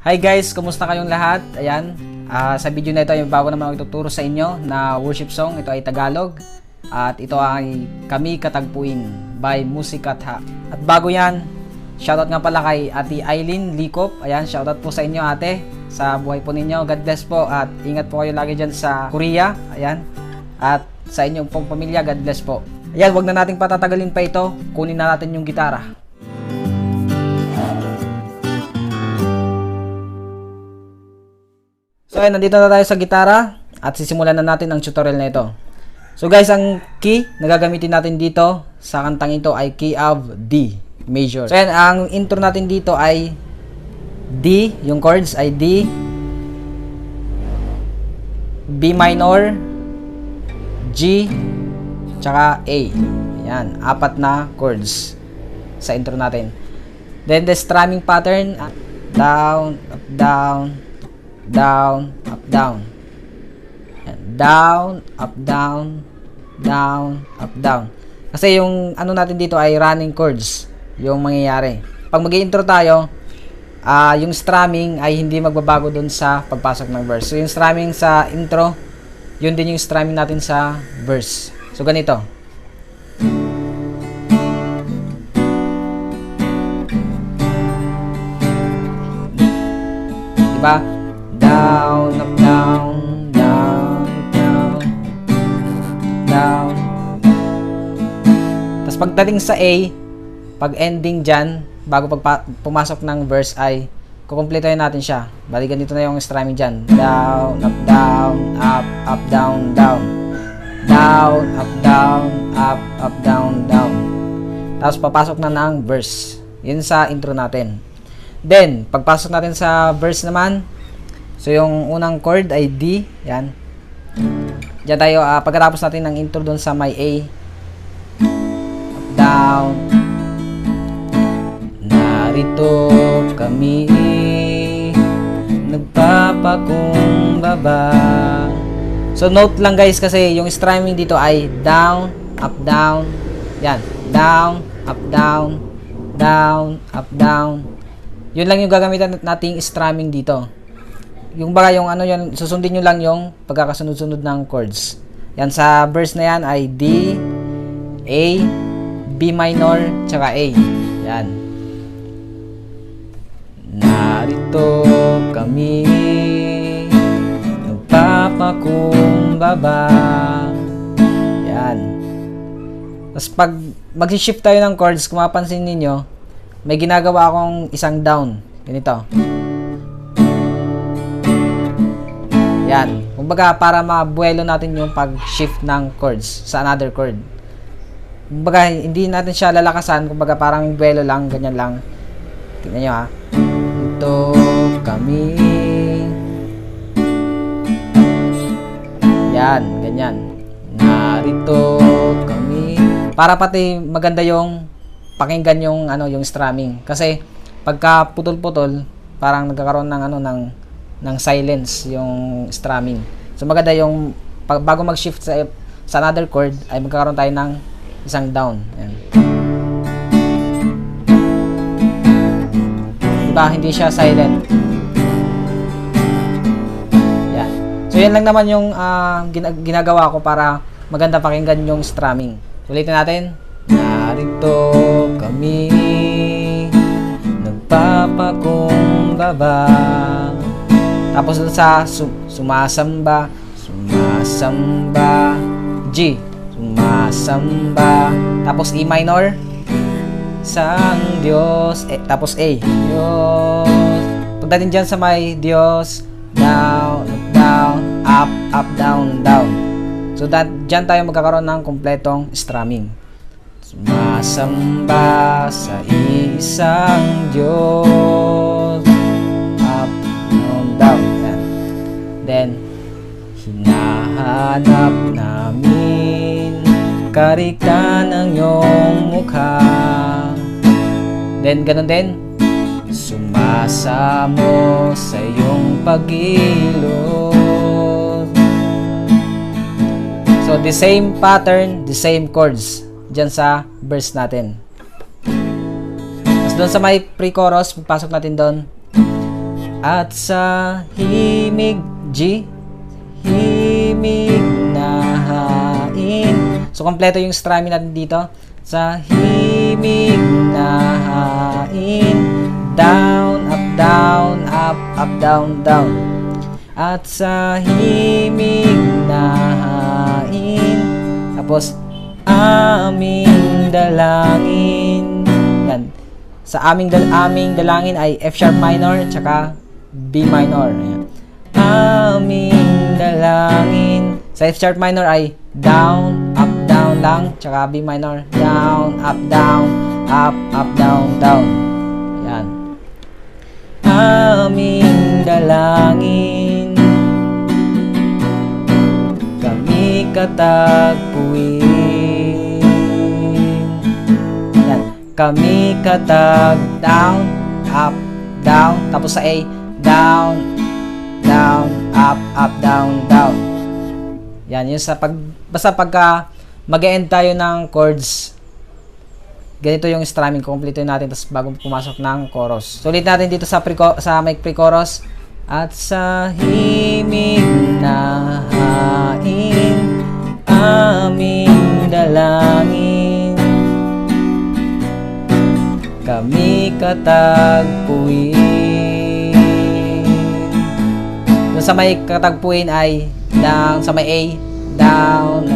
Hi guys, kumusta kayong lahat? Ayan, ah, sa video na ito ay bago naman ako ituturo sa inyo na worship song. Ito ay Tagalog at ito ay Kami Katagpuin by Musikatha. At bago yan, shoutout nga pala kay Ate Eileen Likop. Ayan, shoutout po sa inyo ate sa buhay po ninyo. God bless po at ingat po kayo lagi dyan sa Korea. Ayan, at sa inyong pong pamilya, God bless po. Ayan, wag na nating patatagalin pa ito. Kunin na natin yung gitara. So ayun, nandito na tayo sa gitara at sisimulan na natin ang tutorial na ito. So guys, ang key na gagamitin natin dito sa kantang ito ay key of D major. So ayan, ang intro natin dito ay D, yung chords ay D, B minor, G, tsaka A. Ayan, apat na chords sa intro natin. Then the strumming pattern, up, down, up, down, down, up, down. Ayan, Down, up, down, down, up, down. Kasi yung ano natin dito ay running chords yung mangyayari. Pag mag intro tayo, ah yung strumming ay hindi magbabago dun sa pagpasok ng verse. So yung strumming sa intro, yun din yung strumming natin sa verse. So ganito. Diba? Pagdating sa A, pag ending dyan, bago pag pumasok ng verse ay kukumpletohin natin siya. Bali ganito na yung strumming dyan. Down, up, down, up, up, down, down. Down, up, down, up, up, down, down. Tapos papasok na ng verse. Yun sa intro natin. Then, pagpasok natin sa verse naman, so yung unang chord ay D, yan. Diyan tayo, ah, pagkatapos natin ng intro doon sa may A, down, narito kami, nagpapakumbaba. So, note lang guys kasi yung strumming dito ay down, up, down, yan, down, up, down, down, up, down, yun lang yung gagamitan nating strumming dito. Yung baga yung ano yun, susundin nyo lang yung pagkakasunod-sunod ng chords. Yan sa verse na yan ay D, A, B minor, tsaka A. Yan. Narito kami, nagpapakumbaba. Yan. Tapos pag mag-shift tayo ng chords, kung mapansin ninyo, may ginagawa akong isang down. Ganito. Yan. Kumbaga, para mabuelo natin yung pag-shift ng chords sa another chord. Kumbaga, hindi natin siya lalakasan. Kumbaga, parang buelo lang, ganyan lang. Tingnan nyo ha. Ito kami. Yan, ganyan. Narito kami. Para pati maganda yung pakinggan yung ano yung strumming kasi pagka putol-putol parang nagkakaroon ng ano ng ng silence yung strumming. So maganda yung pag, bago mag-shift sa sa another chord ay magkakaroon tayo ng isang down. Ayan. Diba? Hindi siya silent. Yan. So yan lang naman yung gina- ginagawa ko para maganda pakinggan yung strumming. Ulitin natin. Narito kami nagpapakumbaba Tapos sa su- sumasamba Sumasamba G Sumasamba Tapos E minor. Sang Diyos. Eh, Tapos A. Diyos. Pagdating dyan sa may Diyos. Down, down Up, up, down, down. So that, dyan tayo magkakaroon ng kompletong strumming. Sumasamba sa isang Diyos. Up, down, down. Then Hinahanap Karika ng iyong mukha Then ganun din Sumasamo sa iyong pagilod So the same pattern, the same chords dyan sa verse natin. Tapos doon sa may pre-chorus, pagpasok natin doon. At sa himig G, himig na hain. So, kompleto yung strumming natin dito. Sa himig na hain. Down, up, down, up, up, down, down. At sa himig na hain. Tapos, aming dalangin. Yan. Sa aming, dal aming dalangin ay F sharp minor, tsaka B minor. Ayan. Aming dalangin. Sa F sharp minor ay down, lang, tsaka B minor. Down, up, down, up, up, down, down. Ayan. Aming dalangin kami katagpuin. Yan. Kami katag down, up, down. Tapos sa A, down, down, up, up, down, down. Yan, yun sa pag, basta pagka mag end tayo ng chords, ganito yung strumming, kompleto natin tapos bago pumasok ng chorus. So, ulit natin dito sa, pre sa mic pre-chorus. At sa himig na hain, aming dalangin, kami katagpuin. Doon sa may katagpuin ay down, sa may A, down,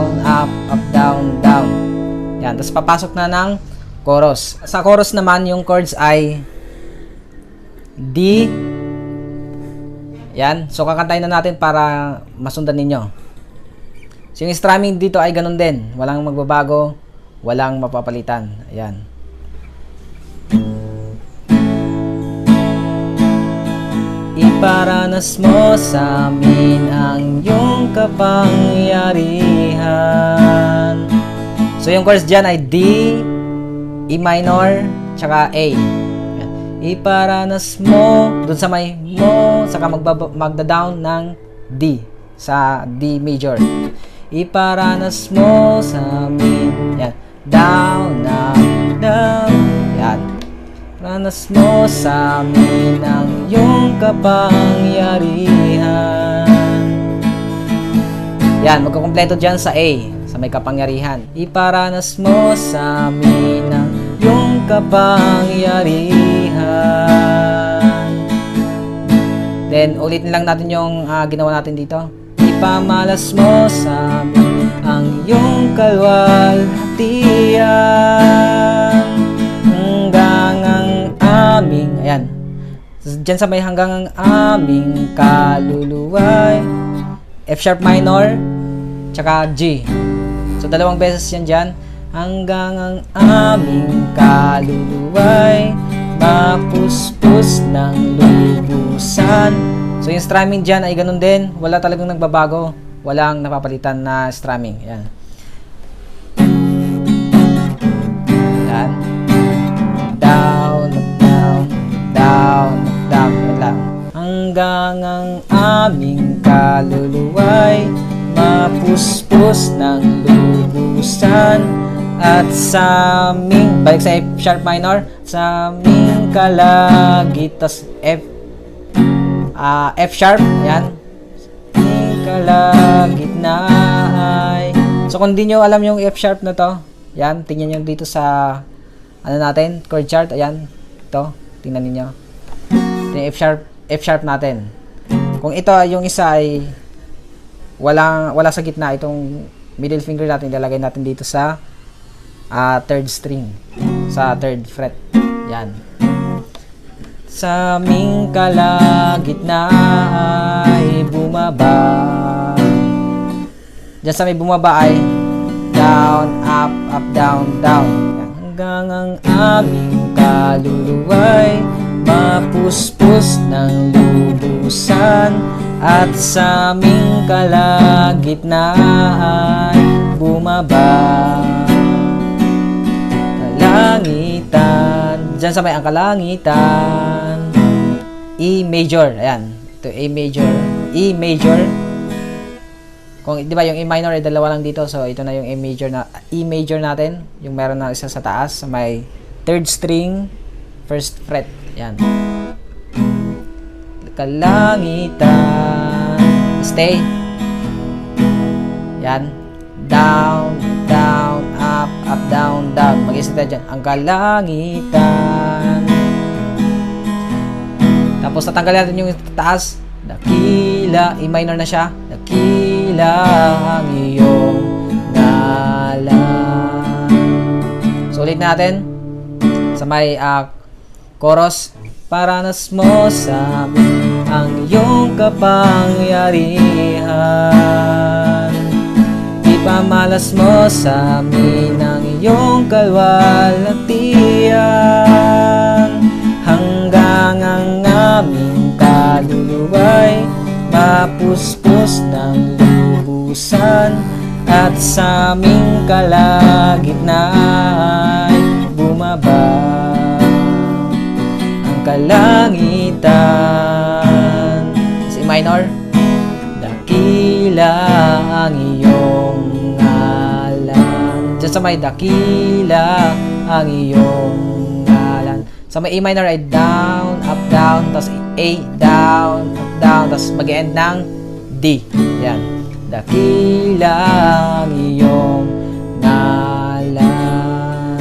down, up, up, down, down. Yan, tapos papasok na ng chorus. Sa chorus naman, yung chords ay D, yan. So, kakantayin na natin para masundan ninyo. So, yung strumming dito ay ganun din. Walang magbabago, walang mapapalitan. Ayan. Iparanas mo sa amin ang iyong kapangyarihan. So, yung chorus dyan ay D, E minor, tsaka A. Iparanas mo, dun sa may mo, saka magda-down ng D, sa D major. Iparanas mo sa amin, yan, down, up, down, yan. Iparanas mo sa amin ang iyong kapangyarihan. Yan, magkukumpleto dyan sa A, sa may kapangyarihan. Iparanas mo sa amin ang iyong kapangyarihan. Then, ulitin lang natin yung ah, ginawa natin dito. Ipamalas mo sa amin ang iyong kalwalhatian Diyan sa may hanggang ang aming kaluluway. F sharp minor, tsaka G. So, dalawang beses yan dyan. Hanggang ang aming kaluluway, mapuspos ng lubusan. So, yung strumming dyan ay ganun din. Wala talagang nagbabago. Walang napapalitan na strumming. Yan. Yan. Hanggang ang aming kaluluway mapuspos ng lubusan. At sa aming balik sa F sharp minor sa aming kalagit tas F ah, F sharp yan. Aming kalagitna ay so kung di nyo alam yung F sharp na to yan tingnan nyo dito sa ano natin chord chart ayan ito tingnan niyo ito F sharp F sharp natin. Kung ito yung isa ay wala wala sa gitna itong middle finger natin ilalagay natin dito sa ah, third string. Sa third fret. Yan. Sa aming kalagitna ay bumaba. Diyan sa may bumaba ay down, up, up, down, down. Hanggang ang aming kaluluway mapuspos ng lubusan at sa aming kalagitna ay bumaba. Kalangitan Diyan sa may ang kalangitan. E major ayan. Ito A major. E major. Kung di ba yung E minor ay dalawa lang dito. So ito na yung A major na E major natin. Yung meron na isa sa taas sa may third string first fret yan kalangitan. Stay. Yan. Down, down, up, up, down, down. Mag-isip tayo dyan. Ang kalangitan. Tapos tatanggalin natin yung taas. Dakila, E minor na siya. Dakila ang iyong ngalan. So ulit natin. Sa may ah, chorus. Paranas mo sa ang iyong kapangyarihan. Ipamalas mo sa amin ang iyong kalwalatian Hanggang ang aming kaluluway Mapuspos ng lubusan At sa aming kalagitnaan ay Ang kalangitan Si minor Dakila ang iyong ngalan. Diyan sa may dakila ang iyong ngalan. Sa may A minor ay down, up, down, tapos A, down, up, down, tapos mag-end ng D. Yan. Dakila ang iyong ngalan.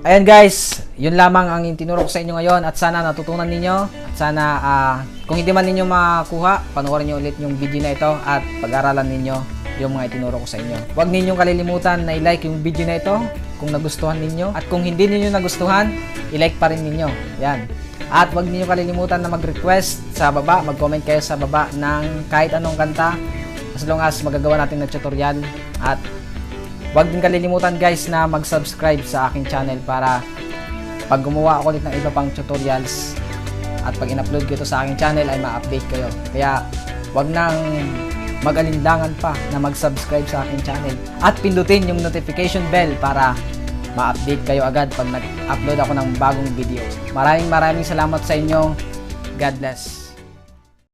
Ayan guys, yun lamang ang tinuro ko sa inyo ngayon at sana natutunan ninyo at sana ah, kung hindi man ninyo makuha, panoorin nyo ulit yung video na ito at pag-aralan ninyo yung mga itinuro ko sa inyo. Huwag ninyong kalilimutan na i-like yung video na ito kung nagustuhan ninyo at kung hindi ninyo nagustuhan, i-like pa rin ninyo. Yan. At huwag niyo kalilimutan na mag-request sa baba, mag-comment kayo sa baba ng kahit anong kanta as long as magagawa natin na tutorial at Huwag din kalilimutan guys na mag-subscribe sa aking channel para pag gumawa ako ulit ng iba pang tutorials at pag in-upload ko ito sa aking channel ay ma-update kayo. Kaya huwag nang mag-alinlangan pa na mag-subscribe sa aking channel at pindutin yung notification bell para ma-update kayo agad pag nag-upload ako ng bagong video. Maraming maraming salamat sa inyo. God bless.